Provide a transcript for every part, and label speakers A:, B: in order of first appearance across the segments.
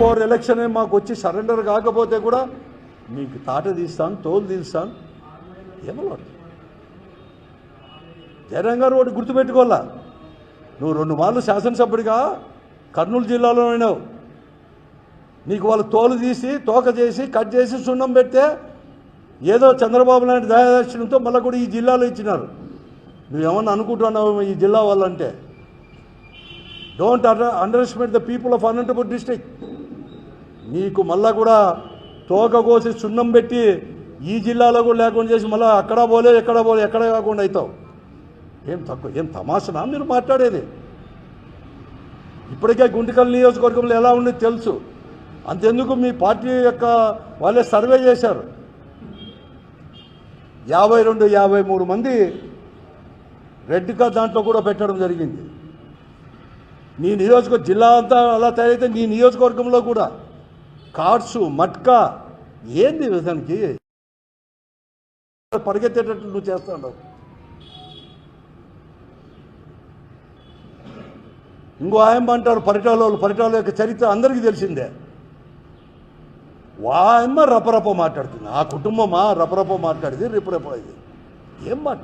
A: Before election మాకు వచ్చి surrender కాకపోతే కూడా మీకు తాట తీస్తాను తోలు తీస్తాను. ఏమో జయరాం గారు ఒకటి గుర్తుపెట్టుకోవాలా? నువ్వు రెండు మార్లు శాసనసభ్యుడిగా కర్నూలు జిల్లాలో అయినావు. నీకు వాళ్ళు తోలు తీసి తోక చేసి కట్ చేసి సున్నం పెడితే ఏదో చంద్రబాబు నాయుడు దయాదర్శనంతో మళ్ళీ కూడా ఈ జిల్లాలో ఇచ్చినారు. నువ్వేమన్నా అనుకుంటున్నావు ఈ జిల్లా వాళ్ళంటే? Don't underestimate the people of Anantapur district నీకు మళ్ళా కూడా తోక కోసి సున్నం పెట్టి ఈ జిల్లాలో కూడా లేకుండా చేసి మళ్ళీ అక్కడ పోలే ఎక్కడ పోలే ఎక్కడ కాకుండా అవుతావు ఏం తక్కువ ఏం తమాషనా? మీరు మాట్లాడేది. ఇప్పటికే గుంటికల్ నియోజకవర్గంలో ఎలా ఉంది తెలుసు. అంతెందుకు మీ పార్టీ యొక్క వాళ్ళే సర్వే చేశారు. యాభై రెండు యాభై మూడు మంది రెడ్ కార్డ్ దాంట్లో కూడా పెట్టడం జరిగింది. నీ నియోజకవర్గ జిల్లా అంతా అలా తయారైతే నీ నియోజకవర్గంలో కూడా కార్సు మట్కా ఏంది విధానికి పరిగెత్తేటట్టు నువ్వు చేస్తాడు ఇంకో ఆయమ్మ అంటారు పరిటాల వాళ్ళు పరిటాల యొక్క చరిత్ర అందరికీ తెలిసిందే. వాయమ్మ రపరప మాట్లాడుతుంది. ఆ కుటుంబమా రపరప మాట్లాడింది రిపరప ఇది ఏం మాట?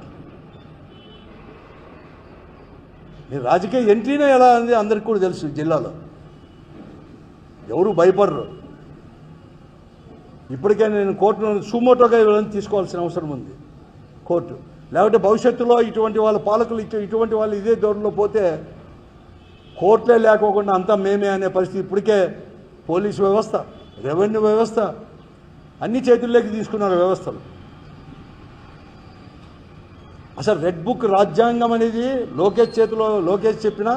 A: నీ రాజకీయ ఎంట్రీనే ఎలా ఉంది? అందరికీ కూడా తెలుసు జిల్లాలో. ఎవరు భయపడరు. ఇప్పటికే నేను కోర్టును సుమోటోగా వీళ్ళని తీసుకోవాల్సిన అవసరం ఉంది. కోర్టు. లేకపోతే భవిష్యత్తులో ఇటువంటి వాళ్ళ పాలకులు ఇటు ఇటువంటి వాళ్ళు ఇదే దూరంలో పోతే కోర్టులే లేకోకుండా అంతా మేమే అనే పరిస్థితి ఇప్పటికే పోలీసు వ్యవస్థ రెవెన్యూ వ్యవస్థ అన్ని చేతుల్లోకి తీసుకున్నారు వ్యవస్థలు. అసలు రెడ్ బుక్ రాజ్యాంగం అనేది లోకేష్ చేతిలో లోకేష్ చెప్పిన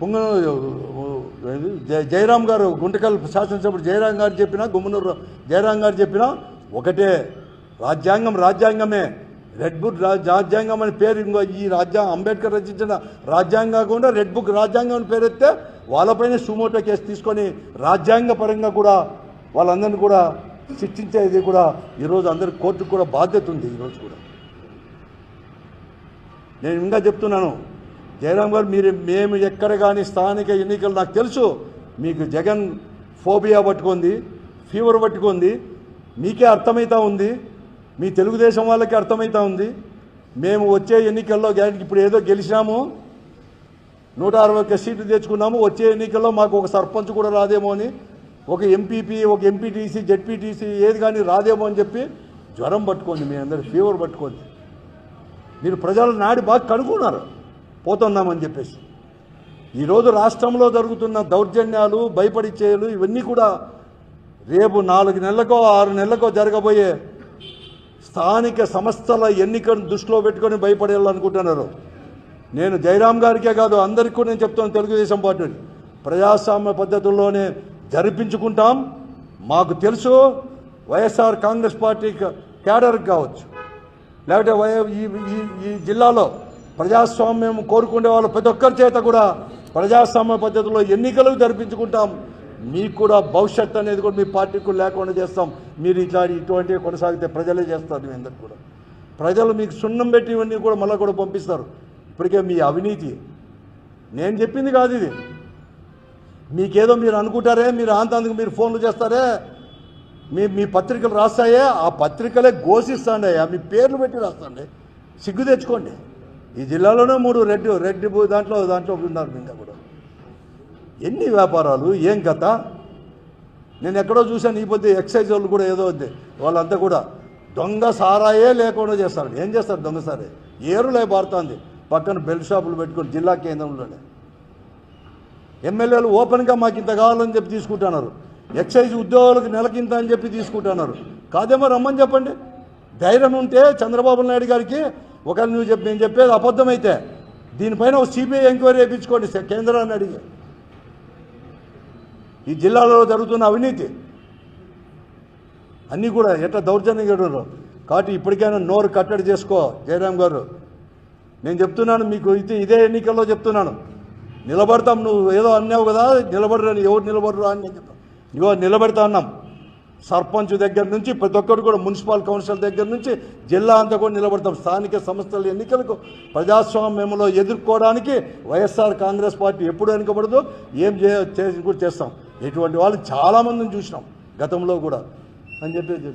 A: పొంగ జయ- జయరాం గారు గుంటకల్ శాసనసభ్యుడు జయరాం గారు చెప్పిన గుమ్మనూరు జయరాం గారు చెప్పిన ఒకటే రాజ్యాంగం రాజ్యాంగమే. రెడ్ బుక్ రా- రాజ్యాంగం అని పేరు ఇంకో ఈ రాజ్యాంగం అంబేద్కర్ రచించిన రాజ్యాంగం కాకుండా రెడ్ బుక్ రాజ్యాంగం అని పేరు ఎత్తే వాళ్ళపైన సుమోటో కేసు తీసుకొని రాజ్యాంగ పరంగా కూడా వాళ్ళందరినీ కూడా శిక్షించేది కూడా ఈరోజు అందరి కోర్టుకు కూడా బాధ్యత ఉంది ఈరోజు కూడా. నేను ఇంకా చెప్తున్నాను. జయరాం గారు మీరు మేము ఎక్కడ కానీ స్థానిక ఎన్నికలు నాకు తెలుసు. మీకు జగన్ ఫోబియా పట్టుకుంది ఫీవర్ పట్టుకుంది మీకే అర్థమవుతా ఉంది. మీ తెలుగుదేశం వాళ్ళకి అర్థమవుతా ఉంది. మేము వచ్చే ఎన్నికల్లో గ్యారెంటీ ఇప్పుడు ఏదో గెలిచినాము నూట అరవై ఒక్క సీట్లు తెచ్చుకున్నాము వచ్చే ఎన్నికల్లో మాకు ఒక సర్పంచ్ కూడా రాదేమో అని ఒక ఎంపీపీ ఒక ఎంపీటీసీ జెడ్పీటీసీ ఏది కానీ రాదేమో అని చెప్పి జ్వరం పట్టుకోండి మీ అందరు ఫీవర్ పట్టుకోండి మీరు ప్రజల నాడి బాగా కనుక్కున్నారు. పోతున్నామని చెప్పేసి. ఈరోజు రాష్ట్రంలో జరుగుతున్న దౌర్జన్యాలు భయపడిచ్చేలు ఇవన్నీ కూడా రేపు నాలుగు నెలలకో ఆరు నెలలకో జరగబోయే స్థానిక సంస్థల ఎన్నికను దృష్టిలో పెట్టుకొని భయపడేయాలనుకుంటున్నారు. నేను జయరాం గారికే కాదు అందరికీ కూడా నేను చెప్తాను తెలుగుదేశం పార్టీ ప్రజాస్వామ్య పద్ధతుల్లోనే జరిపించుకుంటాం. మాకు తెలుసు వైఎస్ఆర్ కాంగ్రెస్ పార్టీ క్యాడర్ కావచ్చు. లేకపోతే వై- ఈ ఈ జిల్లాలో ప్రజాస్వామ్యం కోరుకునే వాళ్ళు ప్రతి ఒక్కరి చేత కూడా ప్రజాస్వామ్య పద్ధతిలో ఎన్నికలు జరిపించుకుంటాం. మీకు కూడా భవిష్యత్ అనేది కూడా మీ పార్టీకి కూడా లేకుండా చేస్తాం. మీరు ఇట్లా ఇటువంటివి కొనసాగితే ప్రజలే చేస్తారు మీ అందరికి కూడా. ప్రజలు మీకు సున్నం పెట్టి ఇవన్నీ కూడా మళ్ళీ కూడా పంపిస్తారు. ఇప్పటికే మీ అవినీతి. నేను చెప్పింది కాదు ఇది. మీకేదో మీరు అనుకుంటారే మీరు అంతందుకు మీరు ఫోన్లు చేస్తారే మీ మీ పత్రికలు రాస్తాయే ఆ పత్రికలే ఘోషిస్తాండే మీ పేర్లు పెట్టి రాస్తాండే సిగ్గు తెచ్చుకోండి. ఈ జిల్లాలోనే మూడు రెడ్ రెడ్ దాంట్లో దాంట్లో ఉన్నారు ఇంకా కూడా. ఎన్ని వ్యాపారాలు ఏం కథ? నేను ఎక్కడో చూశాను ఈ పొద్దు ఎక్సైజ్ వాళ్ళు కూడా ఏదో ఉంది. వాళ్ళంతా కూడా దొంగ సారాయే లేకుండా చేస్తారు. ఏం చేస్తారు దొంగ సారే? ఏరులే పారుతోంది. పక్కన బెల్ట్ షాపులు పెట్టుకొని జిల్లా కేంద్రంలోనే. ఎమ్మెల్యేలు ఓపెన్గా మాకు ఇంత కావాలని చెప్పి తీసుకుంటున్నారు. ఎక్సైజ్ ఉద్యోగులకు నెలకింత అని చెప్పి తీసుకుంటున్నారు. కాదేమో రమ్మని చెప్పండి. ధైర్యం ఉంటే చంద్రబాబు నాయుడు గారికి ఒకవేళ నువ్వు చెప్పి నేను చెప్పేది అబద్ధమైతే దీనిపైన ఒక సిబిఐ ఎంక్వైరీ వేయించుకోండి కేంద్రాన్ని అడిగి. ఈ జిల్లాలో జరుగుతున్న అవినీతి. అన్నీ కూడా ఎట్లా దౌర్జన్యంగా ఉన్నారు కాబట్టి ఇప్పటికైనా నోరు కట్టడి చేసుకో జయరాం గారు. నేను చెప్తున్నాను మీకు ఇది ఇదే ఎన్నికల్లో చెప్తున్నాను. నిలబడతాం నువ్వు ఏదో అన్నావు కదా నిలబడరని ఎవరు నిలబడరు అని నేను చెప్తాను ఇగో నిలబెడతా అన్నాం. సర్పంచ్ దగ్గర నుంచి ప్రతి ఒక్కరు కూడా మున్సిపల్ కౌన్సిల్ దగ్గర నుంచి జిల్లా అంతా కూడా నిలబడతాం. స్థానిక సంస్థల ఎన్నికలకు ప్రజాస్వామ్యంలో ఎదుర్కోవడానికి వైఎస్ఆర్ కాంగ్రెస్ పార్టీ ఎప్పుడు వెనుకబడదో ఏం చే కూడా చేస్తాం. ఇటువంటి వాళ్ళు చాలామందిని చూసినాం గతంలో కూడా. అని చెప్పేసి